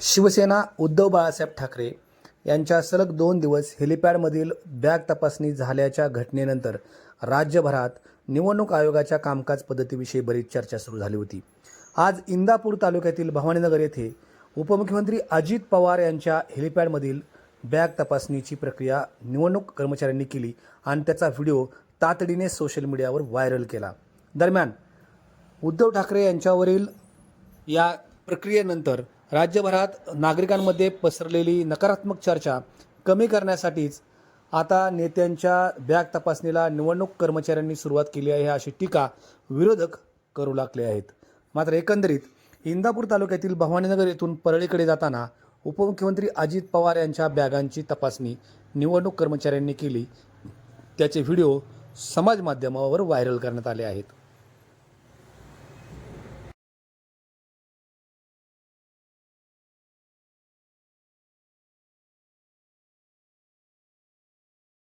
शिवसेना उद्धव बाळासाहेब ठाकरे यांच्या सलग दोन दिवस हेलिपॅडमधील बॅग तपासणी झाल्याच्या घटनेनंतर राज्यभरात निवडणूक आयोगाच्या कामकाज पद्धतीविषयी बरीच चर्चा सुरू झाली होती. आज इंदापूर तालुक्यातील भवानीनगर येथे उपमुख्यमंत्री अजित पवार यांच्या हेलिपॅडमधील बॅग तपासणीची प्रक्रिया निवडणूक कर्मचाऱ्यांनी केली आणि त्याचा व्हिडिओ तातडीने सोशल मीडियावर व्हायरल केला. दरम्यान उद्धव ठाकरे यांच्यावरील या प्रक्रियेनंतर राज्यभरात नागरिकांमध्ये पसरलेली नकारात्मक चर्चा कमी करण्यासाठीच आता नेत्यांच्या बॅग तपासणीला निवडणूक कर्मचाऱ्यांनी सुरुवात केली आहे अशी टीका विरोधक करू लागले आहेत. मात्र एकंदरीत इंदापूर तालुक्यातील भवानीनगर येथून परळीकडे जाताना उपमुख्यमंत्री अजित पवार यांच्या बॅगांची तपासणी निवडणूक कर्मचाऱ्यांनी केली. त्याचे व्हिडिओ समाज माध्यमावर व्हायरल करण्यात आले आहेत.